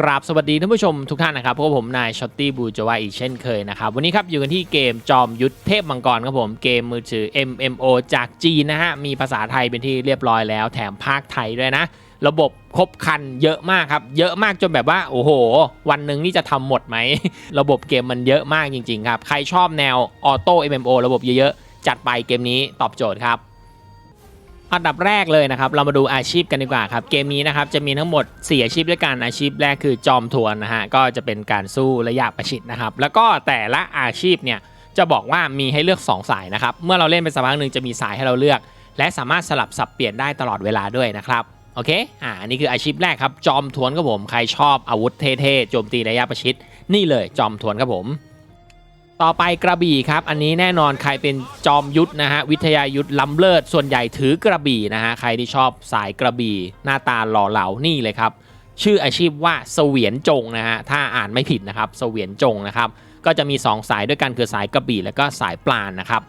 กราบสวัสดีท่านผู้ชมทุกท่านนะครับพบกับผมนายช็อตตี้บูจวาอีกเช่นเคยนะครับ วันนี้ครับอยู่กันที่เกมจอมยุทธเทพมังกรครับผมเกมมือถือ MMO จากจีนนะฮะ มีภาษาไทยเป็นที่เรียบร้อยแล้ว แถมภาคไทยด้วยนะ ระบบครบคันเยอะมากครับ เยอะมากจนแบบว่า โอ้โห วันหนึ่งนี่จะทำหมดไหม ระบบเกมมันเยอะมากจริง ๆ ครับ ใครชอบแนวออโต้ MMO ระบบเยอะๆจัดไปเกมนี้ตอบโจทย์ครับ อันดับแรกเลยนะครับ เรามาดูอาชีพกันดีกว่าครับ เกมนี้นะครับจะมีทั้งหมด 4 อาชีพด้วยกันอาชีพแรกคือจอมทวนนะฮะก็จะเป็นการสู้ระยะประชิดนะครับ แล้วก็แต่ละอาชีพเนี่ยจะบอกว่ามีให้เลือก 2 สายนะครับ เมื่อเราเล่นไปสักพักหนึ่งจะมีสายให้เราเลือก และสามารถสลับสับเปลี่ยนได้ตลอดเวลาด้วยนะครับโอเคอ่าอันนี้คืออาชีพแรกครับจอมทวนครับผมใครชอบอาวุธเท่ๆโจมตีระยะประชิดนี่เลยจอมทวนครับผม ต่อไปกระบี่ครับ อันนี้แน่นอนใครเป็นจอมยุทธนะฮะวิทยายุทธล้ำเลิศส่วนใหญ่ถือกระบี่นะฮะใครที่ชอบสายกระบี่หน้าตาหล่อเหลานี่เลยครับ ชื่ออาชีพว่าเสวียนจงนะฮะถ้าอ่านไม่ผิดนะครับเสวียนจงนะครับก็จะมี 2 สายด้วยกันคือสายกระบี่แล้วก็สายปลานนะครับ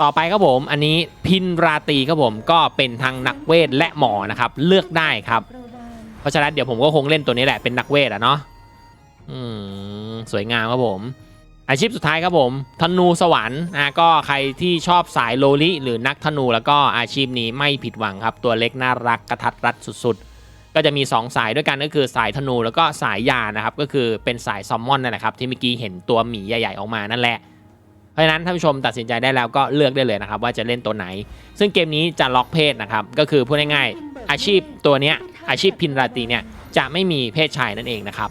ต่อไปครับผมอันนี้พินราตีครับผมก็เป็นทางนักเวทและหมอนะครับเลือกได้ครับ เพราะฉะนั้นเดี๋ยวผมก็คงเล่นตัวนี้แหละเป็นนักเวทอะเนาะอืมสวยงามครับผม อาชีพสุดท้ายครับผมธนูสวรรค์อะก็ใครที่ชอบสายโลลิหรือนักธนูแล้วก็อาชีพนี้ไม่ผิดหวังครับ ตัวเล็กน่ารักกระทัดรัดสุดๆ ก็จะมี 2 สายด้วยกันก็คือสายธนูแล้วก็สายยานะครับ ก็คือเป็นสายซอมมอนนั่นแหละครับ ที่เมื่อกี้เห็นตัวหมีใหญ่ ๆ ออกมานั่นแหละเพราะฉะนั้นท่านผู้ชมตัดสินใจได้แล้วก็เลือกได้เลยนะครับ ว่าจะเล่นตัวไหน ซึ่งเกมนี้จะล็อกเพศนะครับก็คือพูดง่ายๆอาชีพตัวเนี้ยอาชีพพินราตีเนี่ยจะไม่มีเพศชายนั่นเองนะครับ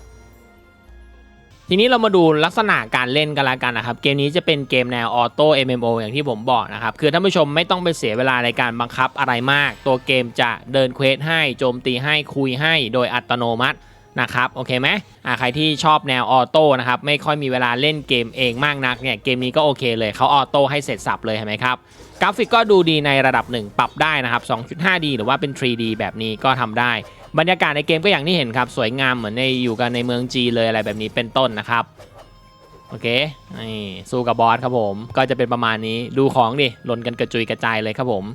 ทีนี้เรามาดูลักษณะการเล่นกันละกันนะครับ เกมนี้จะเป็นเกมแนวออโต้ MMO อย่างที่ผมบอกนะครับ คือท่านผู้ชมไม่ต้องไปเสียเวลาในการบังคับอะไรมาก ตัวเกมจะเดินเควสให้โจมตีให้คุยให้โดยอัตโนมัตินะครับโอเคไหมอ่าใครที่ชอบแนวออโต้นะครับไม่ค่อยมีเวลาเล่นเกมเองมากนักเนี่ยเกมนี้ก็โอเคเลยเขาออโต้ให้เสร็จสับเลยเห็นไหมครับกราฟิกก็ดูดีในระดับหนึ่งปรับได้นะครับ 2.5D หรือว่าเป็น 3D แบบนี้ก็ทำได้ บรรยากาศในเกมก็อย่างที่เห็นครับ สวยงามเหมือนในอยู่กันในเมืองจีเลยอะไรแบบนี้เป็นต้นนะครับโอเคนี่สู้กับบอสครับผมก็จะเป็นประมาณนี้ดูของดิหล่นกันกระจุยกระจายเลยครับผม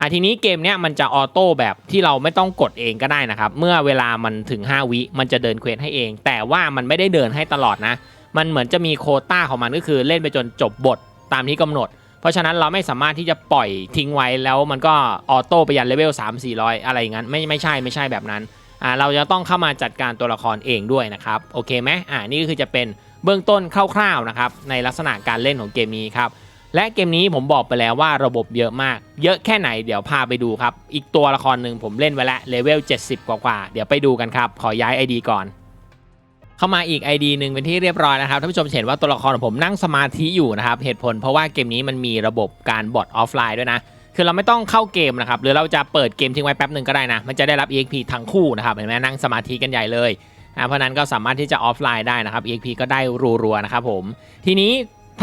อะทีนี้เกมเนี้ยมันจะออโต้แบบที่เราไม่ต้องกดเองก็ได้นะครับ เมื่อเวลามันถึง 5 วิมันจะเดินเควสให้เอง แต่ว่ามันไม่ได้เดินให้ตลอดนะ มันเหมือนจะมีโคต้าของมันก็คือเล่นไปจนจบบทตามที่กำหนด เพราะฉะนั้นเราไม่สามารถที่จะปล่อยทิ้งไว้แล้วมันก็ออโต้ไปยันเลเวล3 400 อะไรอย่างนั้นไม่ไม่ใช่ไม่ใช่แบบนั้นอ่าเราจะต้องเข้ามาจัดการตัวละครเองด้วยนะครับโอเคไหมอ่านี่ก็คือจะเป็นเบื้องต้นคร่าวๆนะครับในลักษณะการเล่นของเกมนี้ครับและเกมนี้ผมบอกไปแล้วว่าระบบเยอะมาก เยอะแค่ไหนเดี๋ยวพาไปดูครับ อีกตัวละครหนึ่งผมเล่นไว้แล้วเลเวล70 กว่าๆเดี๋ยวไปดูกันครับ ขอย้าย ID ก่อน เข้ามาอีก ID หนึ่งเป็นที่เรียบร้อยนะครับท่านผู้ชมเห็นว่าตัวละครของผมนั่งสมาธิอยู่นะครับเหตุผลเพราะว่าเกมนี้มันมีระบบการบอทออฟไลน์ด้วยนะคือเราไม่ต้องเข้าเกมนะครับหรือเราจะเปิดเกมทิ้งไว้แป๊บหนึ่งก็ได้นะมันจะได้รับ EXP ทั้งคู่นะครับเห็นไหมนั่งสมาธิกันใหญ่เลยนะเพราะฉะนั้นก็สามารถที่จะออฟไลน์ได้นะครับ EXP ก็ได้รัวๆนะครับผมทีนี้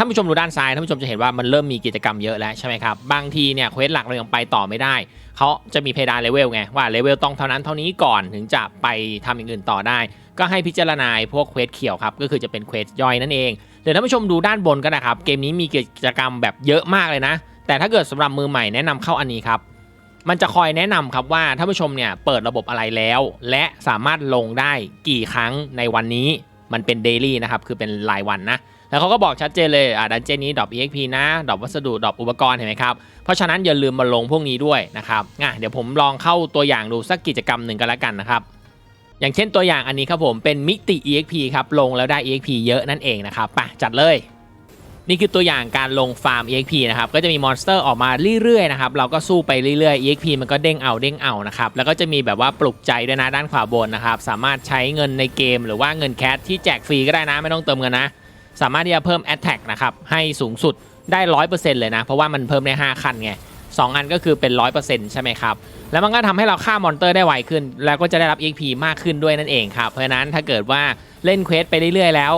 ท่านผู้ชมดูด้านซ้ายท่านผู้ชมจะเห็นว่ามันเริ่มมีกิจกรรมเยอะแล้วใช่ไหมครับบางทีเนี่ยเควสหลักเรายังไปต่อไม่ได้เขาจะมีเพดานเลเวลไงว่าเลเวลต้องเท่านั้นเท่านี้ก่อนถึงจะไปทำอย่างอื่นต่อได้ ก็ให้พิจารณาพวกเควสเขียวครับก็คือจะเป็นเควสย่อยนั่นเองเดี๋ยวท่านผู้ชมดูด้านบนก็นะครับเกมนี้มีกิจกรรมแบบเยอะมากเลยนะ แต่ถ้าเกิดสำหรับมือใหม่แนะนำเข้าอันนี้ครับมันจะคอยแนะนำครับว่าท่านผู้ชมเนี่ยเปิดระบบอะไรแล้ว และสามารถลงได้กี่ครั้งในวันนี้มันเป็นเดลี่นะครับคือเป็นรายวันนะ แล้วเขาก็บอกชัดเจนเลยอ่าดันเจนนี้ดรอป EXP นะดรอปวัสดุดรอปอุปกรณ์เห็นไหมครับ เพราะฉะนั้นอย่าลืมมาลงพวกนี้ด้วยนะครับอะเดี๋ยวผมลองเข้าตัวอย่างดูสักกิจกรรมหนึ่งกันแล้วกันนะครับอย่างเช่นตัวอย่างอันนี้ครับผมเป็นมิติ EXP ครับลงแล้วได้ EXP เยอะนั่นเองนะครับไปจัดเลย นี่คือตัวอย่างการลงฟาร์ม EXP นะครับก็จะมีมอนสเตอร์ออกมาเรื่อยๆนะครับเราก็สู้ไปเรื่อยๆ EXP มันก็เด้งเอาเด้งเอานะครับแล้วก็จะมีแบบว่าปลุกใจด้วยนะด้านขวาบนนะครับสามารถใช้เงินในเกม หรือว่าเงินแคชที่แจกฟรีก็ได้นะไม่ต้องเติมเงินนะ สามารถที่จะเพิ่ม Attack นะครับให้สูงสุดได้ 100%เลยนะ เพราะว่ามันเพิ่มได้ 5 คันไง2อันก็คือเป็น 100%ใช่ไหมครับ แล้วมันก็ทำให้เราฆ่ามอนเตอร์ได้ไวขึ้น แล้วก็จะได้รับ EXP มากขึ้นด้วยนั่นเองครับ เพราะฉะนั้นถ้าเกิดว่าเล่นเควสไปเรื่อยๆ แล้ว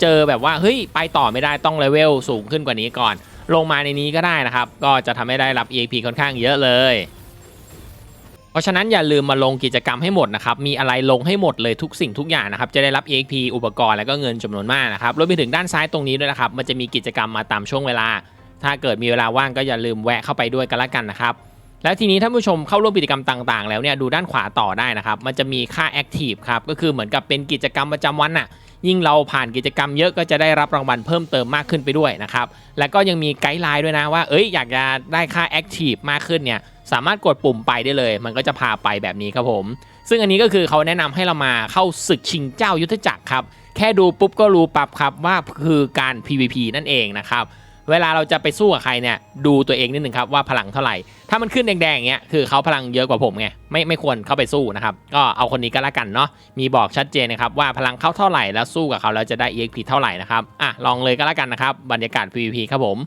เจอแบบว่าเฮ้ยไปต่อไม่ได้ต้องเลเวลสูงขึ้นกว่านี้ก่อน ลงมาในนี้ก็ได้นะครับ ก็จะทำให้ได้รับ EXP ค่อนข้างเยอะเลย เพราะฉะนั้นอย่าลืมมาลงกิจกรรมให้หมดนะครับ มีอะไรลงให้หมดเลยทุกสิ่งทุกอย่างนะครับ จะได้รับ EXP อุปกรณ์แล้วก็เงินจำนวนมากนะครับ รวมไปถึงด้านซ้ายตรงนี้ด้วยนะครับ มันจะมีกิจกรรมมาตามช่วงเวลา ถ้าเกิดมีเวลาว่างก็อย่าลืมแวะเข้าไปด้วยกันละกันนะครับและทีนี้ท่านผู้ชมเข้าร่วมกิจกรรมต่างๆ แล้วเนี่ยดูด้านขวาต่อได้นะครับ มันจะมีค่า Active ครับ ก็คือเหมือนกับเป็นกิจกรรมประจำวันน่ะ ยิ่งเราผ่านกิจกรรมเยอะก็จะได้รับรางวัลเพิ่มเติมมากขึ้นไปด้วยนะครับ แล้วก็ยังมีไกด์ไลน์ด้วยนะว่า เอ้ยอยากจะได้ค่า Active มากขึ้นเนี่ย สามารถกดปุ่มไปได้เลย มันก็จะพาไปแบบนี้ครับผม ซึ่งอันนี้ก็คือเขาแนะนำให้เรามาเข้าศึกชิงเจ้ายุทธจักรครับ แค่ดูปุ๊บก็รู้ปั๊บครับว่าคือการ PVP นั่นเองนะครับเวลาเราจะไปสู้กับใครเนี่ยดูตัวเองนิดหนึ่งครับว่าพลังเท่าไหร่ ถ้ามันขึ้นแดงๆอย่างเงี้ยคือเขาพลังเยอะกว่าผมไงไม่ไม่ควรเข้าไปสู้นะครับก็เอาคนนี้ก็แล้วกันเนาะมีบอกชัดเจนนะครับว่าพลังเขาเท่าไหร่แล้วสู้กับเขาแล้วจะได้ EXP เท่าไหร่นะครับอะลองเลยก็แล้วกันนะครับบรรยากาศ PVP ครับผม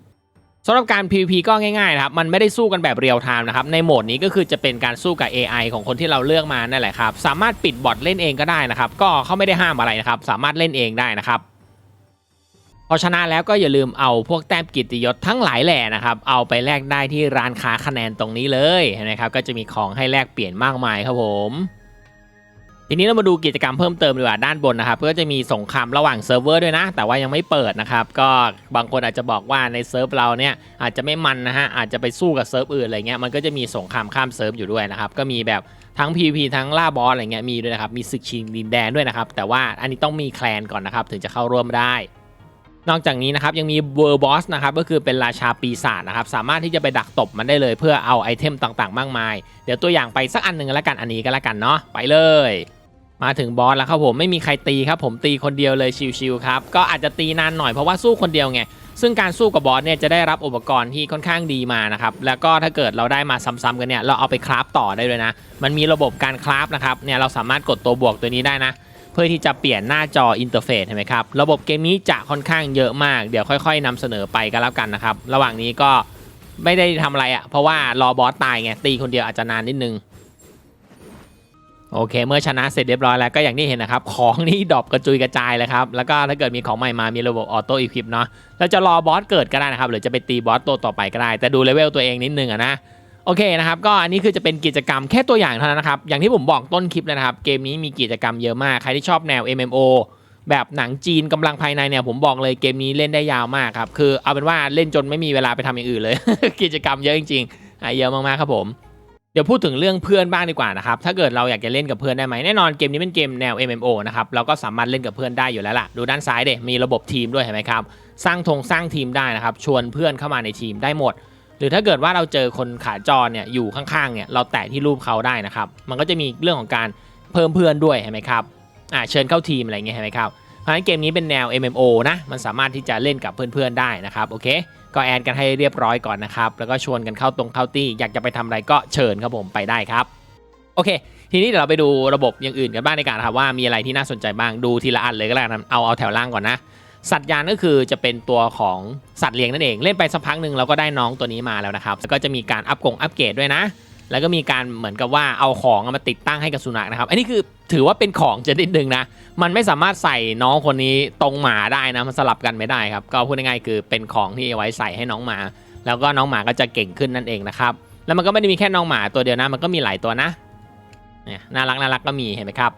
สำหรับการ PVP ก็ง่ายๆนะครับ มันไม่ได้สู้กันแบบเรียลไทม์นะครับ ในโหมดนี้ก็คือจะเป็นการสู้กับ AI ของคนที่เราเลือกมานั่นแหละครับ สามารถปิดบอทเล่นเองก็ได้นะครับ ก็เขาไม่ได้ห้ามอะไรนะครับ สามารถเล่นเองได้นะครับ พอชนะแล้วก็อย่าลืมเอาพวกแต้มกิตติยศทั้งหลายแหล่นะครับ เอาไปแลกได้ที่ร้านค้าคะแนนตรงนี้เลยนไหมครับ ก็จะมีของให้แลกเปลี่ยนมากมายครับผม ทีนี้เรามาดูกิจกรรมเพิ่มเติมดีกว่าด้านบนนะครับก็จะมีสงครามระหว่างเซิร์ฟเวอร์ด้วยนะ แต่ว่ายังไม่เปิดนะครับ ก็บางคนอาจจะบอกว่าในเซิร์ฟเราเนี่ยอาจจะไม่มันนะฮะอาจจะไปสู้กับเซิร์ฟอื่นอะไรเงี้ยมันก็จะมีสงครามข้ามเซิร์ฟอยู่ด้วยนะครับก็มีแบบทั้ง PVP ทั้งล่าบอสอะไรเงี้ยมีด้วยนะครับมีศึกชิงดินแดนด้วยนะครับแต่ว่าอันนี้ต้องมีแคลนก่อนนะครับถึงจะเข้าร่วมได้ นอกจากนี้นะครับยังมีเวอร์บอสนะครับก็คือเป็นราชาปีศาจนะครับสามารถที่จะไปดักตบมันได้เลย เพื่อเอาไอเทมต่างๆ มากมาย เดี๋ยวตัวอย่างไปสักอันหนึ่งแล้วกันอันนี้ก็แล้วกันเนาะไปเลย มาถึงบอสแล้วครับผมไม่มีใครตีครับผมตีคนเดียวเลยชิวๆครับก็อาจจะตีนานหน่อยเพราะว่าสู้คนเดียวไงซึ่งการสู้กับบอสเนี่ยจะได้รับอุปกรณ์ที่ค่อนข้างดีมานะครับแล้วก็ถ้าเกิดเราได้มาซ้ำๆกันเนี่ยเราเอาไปคราฟต่อได้ด้วยนะ มันมีระบบการคราฟนะครับเนี่ยเราสามารถกดตัวบวกตัวนี้ได้นะ เพื่อที่จะเปลี่ยนหน้าจออินเทอร์เฟซเห็นไหมครับ ระบบเกมนี้จะค่อนข้างเยอะมาก เดี๋ยวค่อย ๆนำเสนอไปก็แล้วกันนะครับ ระหว่างนี้ก็ไม่ได้ทำอะไรอะ่ะ เพราะว่ารอบอสตายไง ตีคนเดียวอาจจะนานนิดนึง โอเค เมื่อชนะเสร็จเรียบร้อยแล้วก็อย่างที่เห็นนะครับ ของนี่ดรอปกระจุยกระจายเลยครับ แล้วก็ถ้าเกิดมีของใหม่มามีระบบออโต้อีควิปเนาะเราจะรอบอสเกิดก็ได้นะครับ หรือจะไปตีบอสตัวต่อไปก็ได้ แต่ดูเลเวลตัวเองนิดนึงอะนะ โอเคนะครับก็อันนี้คือจะเป็นกิจกรรมแค่ตัวอย่างเท่านั้นนะครับ อย่างที่ผมบอกต้นคลิปเลยนะครับ เกมนี้มีกิจกรรมเยอะมาก ใครที่ชอบแนว MMO แบบหนังจีนกำลังภายในเนี่ยผมบอกเลยเกมนี้เล่นได้ยาวมากครับ คือเอาเป็นว่าเล่นจนไม่มีเวลาไปทำอย่างอื่นเลย กิจกรรมเยอะจริงๆอะเยอะมากๆครับผมเดี๋ยวพูดถึงเรื่องเพื่อนบ้างดีกว่านะครับ ถ้าเกิดเราอยากจะเล่นกับเพื่อนได้ไหมแน่นอนเกมนี้เป็นเกมแนว MMO นะครับ เราก็สามารถเล่นกับเพื่อนได้อยู่แล้วล่ะ ดูด้านซ้ายเด็มีระบบทีมด้วยเห็นไหมครับ สร้างธงสร้างทีมได้นะครับ ชวนเพื่อนเข้ามาในทีมได้หมด หรือถ้าเกิดว่าเราเจอคนขาจรเนี่ยอยู่ข้างๆเนี่ยเราแตะที่รูปเขาได้นะครับ มันก็จะมีเรื่องของการเพิ่มเพื่อนด้วยเห็นไหมครับอ่าเชิญเข้าทีมอะไรเงี้ยเห็นไหมครับเพราะฉะนั้นเกมนี้เป็นแนว MMO นะมันสามารถที่จะเล่นกับเพื่อนๆได้นะครับโอเค ก็แอดกันให้เรียบร้อยก่อนนะครับแล้วก็ชวนกันเข้าตรงเข้าตี้อยากจะไปทำอะไรก็เชิญครับผมไปได้ครับโอเค ทีนี้เดี๋ยวเราไปดูระบบอย่างอื่นกันบ้างในการครับว่ามีอะไรที่น่าสนใจบ้างดูทีละอันเลยก็แล้วกันเอาเอาแถวล่างก่อนนะ สัตว์ยานก็คือจะเป็นตัวของสัตว์เลี้ยงนั่นเองเล่นไปสักพักหนึ่งเราก็ได้น้องตัวนี้มาแล้วนะครับแล้วก็จะมีการอัปกงอัปเกรดด้วยนะ แล้วก็มีการเหมือนกับว่าเอาของมาติดตั้งให้กับสุนัขนะครับ อันนี้คือถือว่าเป็นของจะนิดนึงนะ มันไม่สามารถใส่น้องคนนี้ตรงหมาได้นะมันสลับกันไม่ได้ครับก็พูดง่ายๆคือเป็นของที่เอาไว้ใส่ให้น้องหมา แล้วก็น้องหมาก็จะเก่งขึ้นนั่นเองนะครับแล้วมันก็ไม่ได้มีแค่น้องหมาตัวเดียวนะ มันก็มีหลายตัวนะเนี่ยน่ารักน่ารักก็มีเห็นไหมครับ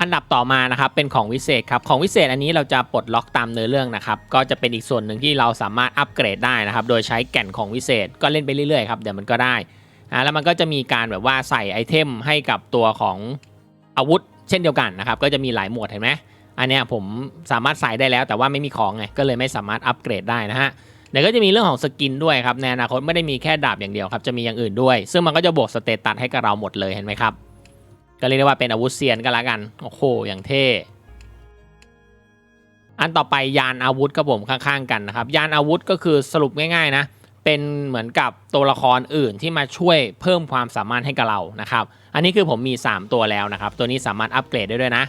อันดับต่อมานะครับเป็นของวิเศษครับของวิเศษอันนี้เราจะปลดล็อกตามเนื้อเรื่องนะครับก็จะเป็นอีกส่วนหนึ่งที่เราสามารถอัปเกรดได้นะครับโดยใช้แก่นของวิเศษก็เล่นไปเรื่อยๆครับเดี๋ยวมันก็ได้อ่าแล้วมันก็จะมีการแบบว่าใส่ไอเทมให้กับตัวของอาวุธ เช่นเดียวกันนะครับก็จะมีหลายหมวดเห็นไหมอันนี้ผมสามารถใส่ได้แล้วแต่ว่าไม่มีของไงก็เลยไม่สามารถอัปเกรดได้นะฮะเดี๋ยวก็จะมีเรื่องของสกินด้วยครับในอนาคตไม่ได้มีแค่ดาบอย่างเดียวครับจะมีอย่างอื่นด้วย ซึ่งมันก็จะบวกสเตตัสให้กับเราหมดเลยเห็นไหมครับ ก็เรียกได้ว่าเป็นอาวุธเซียนก็แล้วกัน โอ้โห อย่างเท่ อันต่อไปยานอาวุธครับผมข้างๆกันนะครับ ยานอาวุธก็คือสรุปง่ายๆนะ เป็นเหมือนกับตัวละครอื่นที่มาช่วยเพิ่มความสามารถให้กับเรานะครับ อันนี้คือผมมี 3 ตัวแล้วนะครับ ตัวนี้สามารถอัปเกรดได้ด้วยนะ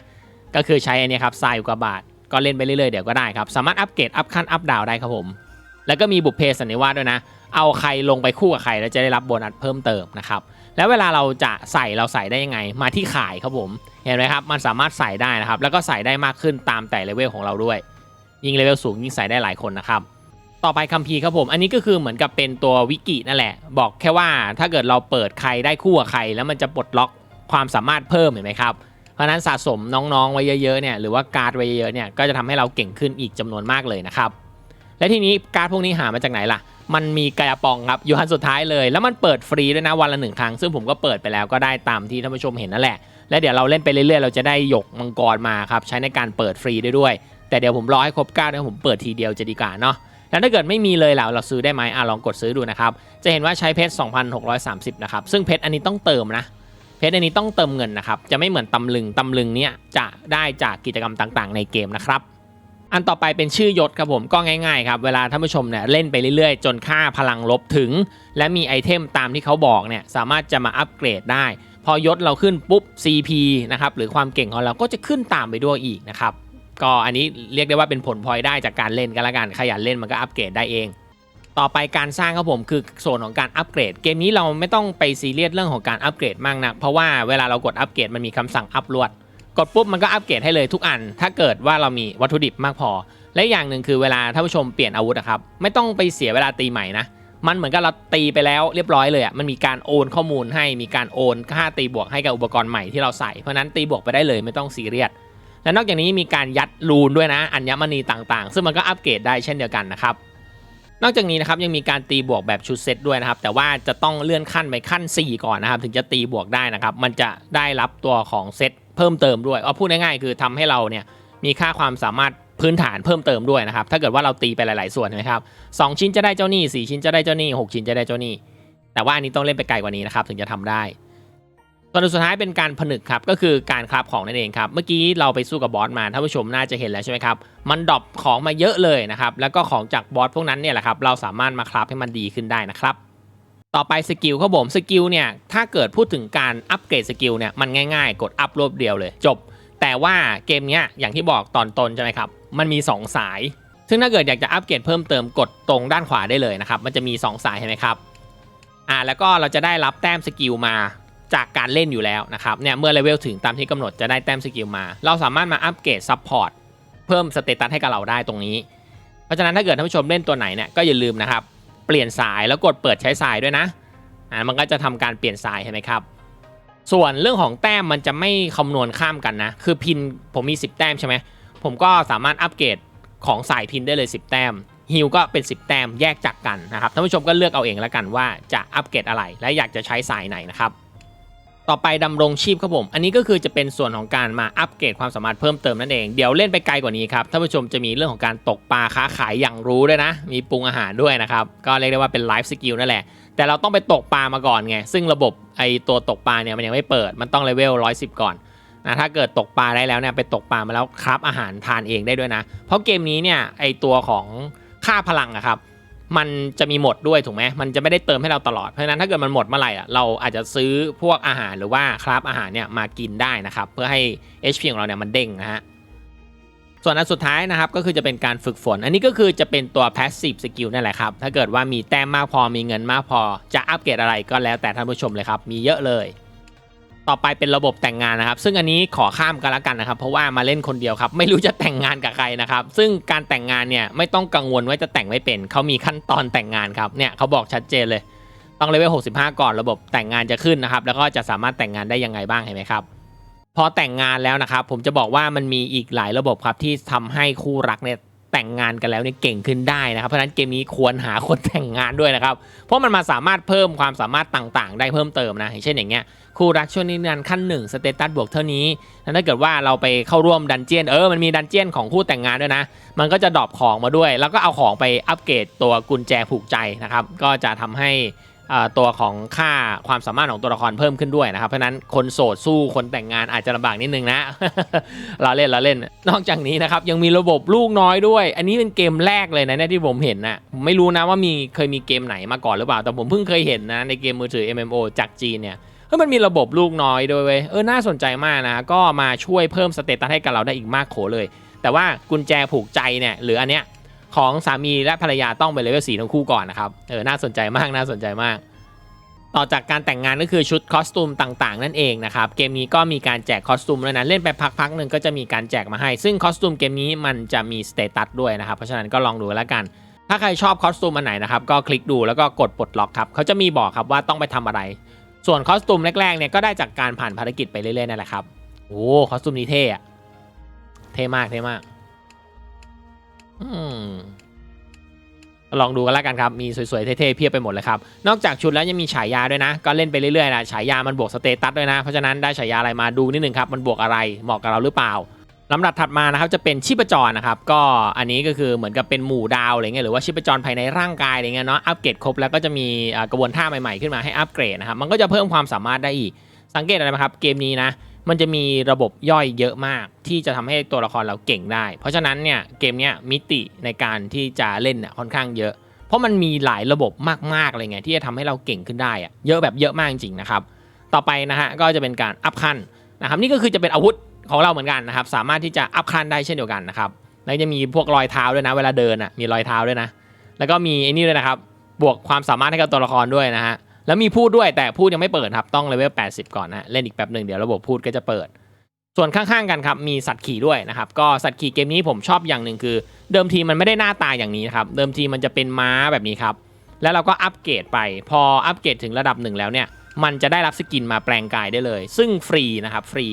ก็คือใช้อันนี้ครับทรายอุกกาบาตก็เล่นไปเรื่อยๆเดี๋ยวก็ได้ครับ สามารถอัปเกรด อัพขั้น อัพดาวได้ครับผม แล้วก็มีบุพเพสันนิวาสด้วยนะ เอาใครลงไปคู่กับใครแล้วจะได้รับโบนัสเพิ่มเติมนะครับ แล้วเวลาเราจะใส่เราใส่ได้ยังไง มาที่ขายครับผม เห็นไหมครับ มันสามารถใส่ได้นะครับ แล้วก็ใส่ได้มากขึ้นตามแต่เลเวลของเราด้วย ยิ่งเลเวลสูงยิ่งใส่ได้หลายคนนะครับ ต่อไปคัมภีร์ครับผม อันนี้ก็คือเหมือนกับเป็นตัววิกินั่นแหละ บอกแค่ว่าถ้าเกิดเราเปิดใครได้คู่กับใคร แล้วมันจะปลดล็อกความสามารถเพิ่มเห็นไหมครับเพราะนั้นสะสมน้องๆไว้เยอะๆเนี่ยหรือว่าการ์ดไว้เยอะๆเนี่ยก็จะทำให้เราเก่งขึ้นอีกจำนวนมากเลยนะครับ และทีนี้การ์ดพวกนี้หามาจากไหนล่ะ มันมีกายปองครับอยู่อันสุดท้ายเลย แล้วมันเปิดฟรีด้วยนะวันละหนึ่งครั้ง ซึ่งผมก็เปิดไปแล้วก็ได้ตามที่ท่านผู้ชมเห็นนั่นแหละ และเดี๋ยวเราเล่นไปเรื่อยๆ เราจะได้หยกมังกรมาครับใช้ในการเปิดฟรีได้ด้วย แต่เดี๋ยวผมรอให้ครบ9แล้วผมเปิดทีเดียวจะดีกว่าเนาะแล้วถ้าเกิดไม่มีเลยแล้วเราซื้อได้ไหมอะลองกดซื้อดูนะครับ จะเห็นว่าใช้เพชร 2,630 นะครับ ซึ่งเพชรอันนี้ต้องเติมนะ เพชรอันนี้ต้องเติมเงินนะครับ จะไม่เหมือนตำลึง ตำลึงเนี่ยจะได้จากกิจกรรมต่างๆ ในเกมนะครับ อันต่อไปเป็นชื่อยศครับผมก็ง่ายๆครับเวลาท่านผู้ชมเนี่ยเล่นไปเรื่อยๆ จนค่าพลังลบถึง และมีไอเทมตามที่เขาบอกเนี่ยสามารถจะมาอัปเกรดได้ พอยศเราขึ้นปุ๊บ CP นะครับหรือความเก่งของเราก็จะขึ้นตามไปด้วยอีกนะครับก็อันนี้เรียกได้ว่าเป็นผลพลอยได้จากการเล่นกันละกันขยันเล่นมันก็อัปเกรดได้เอง ต่อไปการสร้างครับผมคือโซนของการอัปเกรด เกมนี้เราไม่ต้องไปซีเรียสเรื่องของการอัปเกรดมากนะเพราะว่าเวลาเรากดอัปเกรดมันมีคำสั่งอัปลวด กดปุ๊บมันก็อัปเกรดให้เลยทุกอัน ถ้าเกิดว่าเรามีวัตถุดิบมากพอ และอย่างหนึ่งคือเวลาท่านผู้ชมเปลี่ยนอาวุธอะครับไม่ต้องไปเสียเวลาตีใหม่นะมันเหมือนกับเราตีไปแล้วเรียบร้อยเลยอะมันมีการโอนข้อมูลให้มีการโอนค่าตีบวกให้กับอุปกรณ์ใหม่ที่เราใส่เพราะฉะนั้นตีบวกไปได้เลยไม่ต้องซีเรียสและนอกจากนี้มีการยัดรูนด้วยนะ อัญมณีต่างๆ ซึ่งมันก็อัปเกรดได้เช่นเดียวกันนะครับนอกจากนี้นะครับยังมีการตีบวกแบบชุดเซตด้วยนะครับ แต่ว่าจะต้องเลื่อนขั้นไปขั้น 4 ก่อนนะครับ ถึงจะตีบวกได้นะครับ มันจะได้รับตัวของเซต เพิ่มเติมด้วยเอาพูดง่ายๆคือทำให้เราเนี่ยมีค่าความสามารถพื้นฐานเพิ่มเติมด้วยนะครับ ถ้าเกิดว่าเราตีไปหลาย ๆ ส่วนใช่ไหมครับสองชิ้นจะได้เจ้าหนี้สี่ชิ้นจะได้เจ้าหนี้หกชิ้นจะได้เจ้าหนี้ แต่ว่าอันนี้ต้องเล่นไปไกลกว่านี้นะครับถึงจะทำได้ส่วนสุดท้ายเป็นการผนึกครับก็คือการคราฟของนั่นเองครับเมื่อกี้เราไปสู้กับบอสมาท่านผู้ชมน่าจะเห็นแล้วใช่ไหมครับมันดรอปของมาเยอะเลยนะครับแล้วก็ของจากบอสพวกนั้นเนี่ยแหละครับเราสามารถมาคราฟให้มันดีขึ้นได้นะครับ ต่อไปสกิลครับผมสกิลเนี่ยถ้าเกิดพูดถึงการอัปเกรดสกิลเนี่ยมันง่ายๆ กดอัพรวบเดียวเลย จบ แต่ว่าเกมเนี้ยอย่างที่บอกตอนต้นใช่ไหมครับ มันมี 2 สาย ซึ่งถ้าเกิดอยากจะอัปเกรดเพิ่มเติมกดตรงด้านขวาได้เลยนะครับ มันจะมี 2 สายเห็นไหมครับอ่าแล้วก็เราจะได้รับแต้มสกิลมาจากการเล่นอยู่แล้วนะครับเนี่ยเมื่อเลเวลถึงตามที่กำหนดจะได้แต้มสกิลมา เราสามารถมาอัปเกรดซัพพอร์ตเพิ่มสเตตัสให้กับเราได้ตรงนี้ เพราะฉะนั้นถ้าเกิดท่านผู้ชมเล่นตัวไหนเนี่ยก็อย่าลืมนะครับ เปลี่ยนสายแล้วกดเปิดใช้สายด้วยนะอ่ามันก็จะทำการเปลี่ยนสายเห็นไหมครับ ส่วนเรื่องของแต้มมันจะไม่คำนวณข้ามกันนะ คือพินผมมี 10 แต้มใช่ไหมผมก็สามารถอัปเกรดของสายพินได้เลย 10 แต้มฮิลก็เป็น 10 แต้มแยกจากกันนะครับท่านผู้ชมก็เลือกเอาเองแล้วกันว่าจะอัปเกรดอะไรและอยากจะใช้สายไหนนะครับ ต่อไปดำรงชีพครับผม อันนี้ก็คือจะเป็นส่วนของการมาอัปเกรดความสามารถเพิ่มเติมนั่นเอง เดี๋ยวเล่นไปไกลกว่านี้ครับท่านผู้ชมจะมีเรื่องของการตกปลาค้าขายอย่างรู้ด้วยนะ มีปรุงอาหารด้วยนะครับ ก็เรียกได้ว่าเป็นไลฟ์สกิลนั่นแหละ แต่เราต้องไปตกปลามาก่อนไง ซึ่งระบบไอตัวตกปลาเนี่ยมันยังไม่เปิด มันต้องเลเวล110 ก่อนนะถ้าเกิดตกปลาได้แล้วเนี่ยไปตกปลามาแล้วครับอาหารทานเองได้ด้วยนะ เพราะเกมนี้เนี่ยไอตัวของค่าพลังอะครับ มันจะมีหมดด้วยถูกไหมมันจะไม่ได้เติมให้เราตลอด เพราะฉะนั้นถ้าเกิดมันหมดเมื่อไหร่อะเราอาจจะซื้อพวกอาหารหรือว่าคราฟอาหารเนี่ยมากินได้นะครับ เพื่อให้ HP ของเราเนี่ยมันเด้งนะฮะส่วนอันสุดท้ายนะครับก็คือจะเป็นการฝึกฝน อันนี้ก็คือจะเป็นตัว passive skill นั่นแหละครับ ถ้าเกิดว่ามีแต้มมากพอมีเงินมากพอ จะอัปเกรดอะไรก็แล้วแต่ท่านผู้ชมเลยครับ มีเยอะเลย ต่อไปเป็นระบบแต่งงานนะครับ ซึ่งอันนี้ขอข้ามกันละกันนะครับ เพราะว่ามาเล่นคนเดียวครับ ไม่รู้จะแต่งงานกับใครนะครับ ซึ่งการแต่งงานเนี่ยไม่ต้องกังวลว่าจะแต่งไม่เป็น เขามีขั้นตอนแต่งงานครับ เนี่ยเขาบอกชัดเจนเลย ต้องเลเวล65 ก่อนระบบแต่งงานจะขึ้นนะครับ แล้วก็จะสามารถแต่งงานได้ยังไงบ้างเห็นไหมครับพอแต่งงานแล้วนะครับ ผมจะบอกว่ามันมีอีกหลายระบบครับที่ทำให้คู่รักเนี่ย แต่งงานกันแล้วเนี่ยเก่งขึ้นได้นะครับ เพราะฉะนั้นเกมนี้ควรหาคนแต่งงานด้วยนะครับ เพราะมันมาสามารถเพิ่มความสามารถต่างๆ ได้เพิ่มเติมนะอย่างเช่นอย่างเงี้ยคู่รักช่วงนี้นานขั้นหนึ่งสเตตัสบวกเท่านี้แล้วถ้าเกิดว่าเราไปเข้าร่วมดันเจียนเออมันมีดันเจียนของคู่แต่งงานด้วยนะ มันก็จะดรอปของมาด้วย แล้วก็เอาของไปอัปเกรดตัวกุญแจผูกใจนะครับก็จะทำให้ ตัวของค่าความสามารถของตัวละครเพิ่มขึ้นด้วยนะครับ เพราะนั้นคนโสดสู้คนแต่งงานอาจจะลำบากนิดนึงนะเราเล่นเราเล่น นอกจากนี้นะครับยังมีระบบลูกน้อยด้วย อันนี้เป็นเกมแรกเลยนะที่ผมเห็นนะไม่รู้นะว่ามีเคยมีเกมไหนมาก่อนหรือเปล่า แต่ผมเพิ่งเคยเห็นนะในเกมมือถือ MMO จากจีนเนี่ยเฮ้ยมันมีระบบลูกน้อยด้วยเว้ยเออน่าสนใจมากนะ ก็มาช่วยเพิ่มสเตตัสให้กับเราได้อีกมากโขเลย แต่ว่ากุญแจผูกใจเนี่ยหรืออันเนี้ย ของสามีและภรรยาต้องเป็นเลเวลสีทั้งคู่ก่อนนะครับ เออ น่าสนใจมาก น่าสนใจมาก ต่อจากการแต่งงานก็คือชุดคอสตูมต่างๆ นั่นเองนะครับ เกมนี้ก็มีการแจกคอสตูมแล้วนะ เล่นไปพักๆหนึ่งก็จะมีการแจกมาให้ ซึ่งคอสตูมเกมนี้มันจะมีสเตตัสด้วยนะครับ เพราะฉะนั้นก็ลองดูแล้วกัน ถ้าใครชอบคอสตูมอันไหนนะครับ ก็คลิกดูแล้วก็กดปลดล็อกครับ เขาจะมีบอกครับว่าต้องไปทำอะไร ส่วนคอสตูมแรกๆ เนี่ยก็ได้จากการผ่านภารกิจไปเรื่อยๆนั่นแหละครับ โอ้ คอสตูมนี้เท่อะเท่มาก เท่มาก ลองดูกันแล้วกันครับ มีสวยๆเท่ๆเพียบไปหมดเลยครับ นอกจากชุดแล้วยังมีฉายาด้วยนะ ก็เล่นไปเรื่อยๆนะฉายามันบวกสเตตัสด้วยนะ เพราะฉะนั้นได้ฉายาอะไรมาดูนิดนึงครับ มันบวกอะไรเหมาะกับเราหรือเปล่าลำดับถัดมานะครับจะเป็นชีพจรนะครับ ก็อันนี้ก็คือเหมือนกับเป็นหมู่ดาวอะไรเงี้ยหรือว่าชีพจรภายในร่างกายอะไรเงี้ยเนาะอัปเกรดครบแล้วก็จะมีกระบวนท่าใหม่ๆขึ้นมาให้อัปเกรดนะครับมันก็จะเพิ่มความสามารถได้อีกสังเกตอะไรไหมครับเกมนี้นะ มันจะมีระบบย่อยเยอะมากที่จะทำให้ตัวละครเราเก่งได้ เพราะฉะนั้นเนี่ยเกมเนี้ยมิติในการที่จะเล่นเนี่ยค่อนข้างเยอะ เพราะมันมีหลายระบบมากๆเลยไงที่จะทำให้เราเก่งขึ้นได้อะเยอะแบบเยอะมากจริงๆนะครับ ต่อไปนะฮะก็จะเป็นการอัพขั้นนะครับนี่ก็คือจะเป็นอาวุธของเราเหมือนกันนะครับ สามารถที่จะอัพขั้นได้เช่นเดียวกันนะครับแล้วจะมีพวกรอยเท้าด้วยนะ เวลาเดินอะมีรอยเท้าด้วยนะ แล้วก็มีไอ้นี่ด้วยนะครับ บวกความสามารถให้กับตัวละครด้วยนะฮะ แล้วมีพูดด้วยแต่พูดยังไม่เปิดครับต้องเลเวล80 ก่อนนะเล่นอีกแป๊บหนึ่งเดี๋ยวระบบพูดก็จะเปิด ส่วนข้างๆกันครับมีสัตว์ขี่ด้วยนะครับก็สัตว์ขี่เกมนี้ผมชอบอย่างหนึ่งคือ เดิมทีมันไม่ได้หน้าตาอย่างนี้นะครับเดิมทีมันจะเป็นม้าแบบนี้ครับแล้วเราก็อัปเกรดไป พออัปเกรดถึงระดับหนึ่งแล้วเนี่ยมันจะได้รับสกินมาแปลงกายได้เลย ซึ่งฟรีนะครับฟรี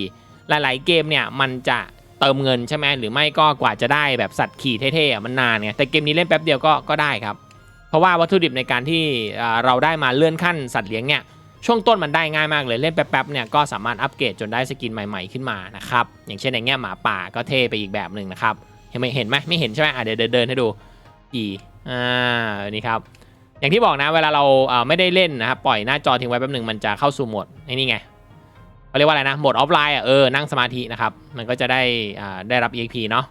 หลาย ๆ เกมเนี่ยมันจะเติมเงินใช่ไหมหรือไม่ก็กว่าจะได้แบบสัตว์ขี่เท่ๆมันนานไงแต่เกมนี้เล่นแป๊บเดียวก็ก็ได้ครับ เพราะว่าวัตถุดิบในการที่เราได้มาเลื่อนขั้นสัตว์เลี้ยงเนี่ยช่วงต้นมันได้ง่ายมากเลยเล่นแป๊บๆเนี่ยก็สามารถอัปเกรดจนได้สกินใหม่ๆขึ้นมานะครับอย่างเช่นอย่างเงี้ยหมาป่าก็เท่ไปอีกแบบหนึ่งนะครับเห็นไหมเห็นไหมไม่เห็นใช่ไหมอะเดี๋ยวเดินให้ดูอีอ่านี่ครับอย่างที่บอกนะเวลาเราไม่ได้เล่นนะครับปล่อยหน้าจอทิ้งไว้แป๊บหนึ่งมันจะเข้าสู่โหมดไอ้นี่ไงเขาเรียกว่าอะไรนะโหมดออฟไลน์อะเออนั่งสมาธินะครับมันก็จะได้ได้รับ EXP เนาะ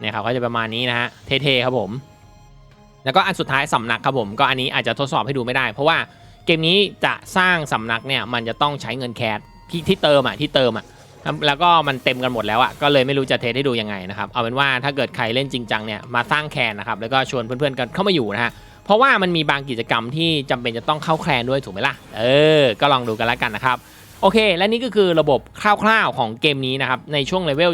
เนี่ยครับก็จะประมาณนี้นะฮะเท่ๆครับผม แล้วก็อันสุดท้ายสำนักครับผมก็อันนี้อาจจะทดสอบให้ดูไม่ได้ เพราะว่าเกมนี้จะสร้างสำนักเนี่ยมันจะต้องใช้เงินแคสที่ที่เติมอะที่เติมอะแล้วก็มันเต็มกันหมดแล้วอะก็เลยไม่รู้จะเทสให้ดูยังไงนะครับเอาเป็นว่าถ้าเกิดใครเล่นจริงจังเนี่ยมาสร้างแคนนะครับแล้วก็ชวนเพื่อนๆกันเข้ามาอยู่นะฮะเพราะว่ามันมีบางกิจกรรมที่จำเป็นจะต้องเข้าแคนด้วยถูกไหมล่ะเออ ก็ลองดูกันแล้วกันนะครับโอเค และนี่ก็คือระบบคร่าวๆของเกมนี้นะครับในช่วงเลเวล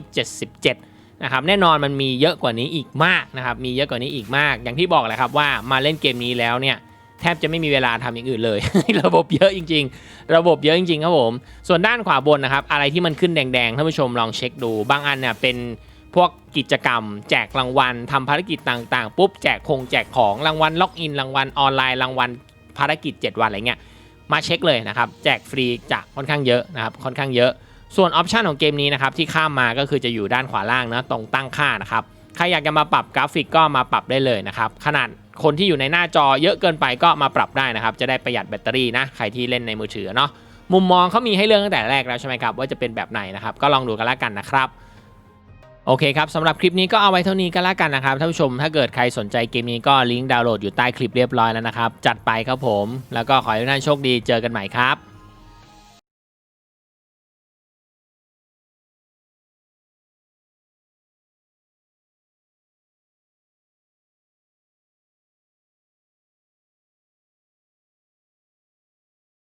77 นะครับแน่นอนมันมีเยอะกว่านี้อีกมากนะครับมีเยอะกว่านี้อีกมาก อย่างที่บอกแหละครับว่ามาเล่นเกมนี้แล้วเนี่ยแทบจะไม่มีเวลาทำอย่างอื่นเลย ระบบเยอะจริง ๆ ระบบเยอะจริงๆครับผม ส่วนด้านขวาบนนะครับอะไรที่มันขึ้นแดงๆท่านผู้ชมลองเช็คดู บางอันเนี่ยเป็นพวกกิจกรรม แจกรางวัลทำภารกิจต่างๆ ปุ๊บแจกคงแจกของรางวัลล็อกอินรางวัลออนไลน์รางวัลภารกิจ 7 วันอะไรเงี้ยมาเช็คเลยนะครับแจกฟรีจะค่อนข้างเยอะนะครับค่อนข้างเยอะ ส่วนออปชันของเกมนี้นะครับที่ข้ามมาก็คือจะอยู่ด้านขวาล่างนะตรงตั้งค่านะครับใครอยากจะมาปรับกราฟิกก็มาปรับได้เลยนะครับขนาดคนที่อยู่ในหน้าจอเยอะเกินไปก็มาปรับได้นะครับ จะได้ประหยัดแบตเตอรี่นะใครที่เล่นในมือถือเนาะมุมมองเขามีให้เลือกตั้งแต่แรกแล้วใช่ไหมครับว่าจะเป็นแบบไหนนะครับก็ลองดูกันล้วกันนะครับโอเคครับสำหรับคลิปนี้ก็เอาไว้เท่านี้ก็แล้วกันนะครับท่านผู้ชมถ้าเกิดใครสนใจเกมนี้ก็ลิงก์ดาวน์โหลดอยู่ใต้คลิปเรียบร้อยแล้วนะครับ จัดไปครับผม แล้วก็ขอให้ทุกท่านโชคดีเจอกันใหม่ครับ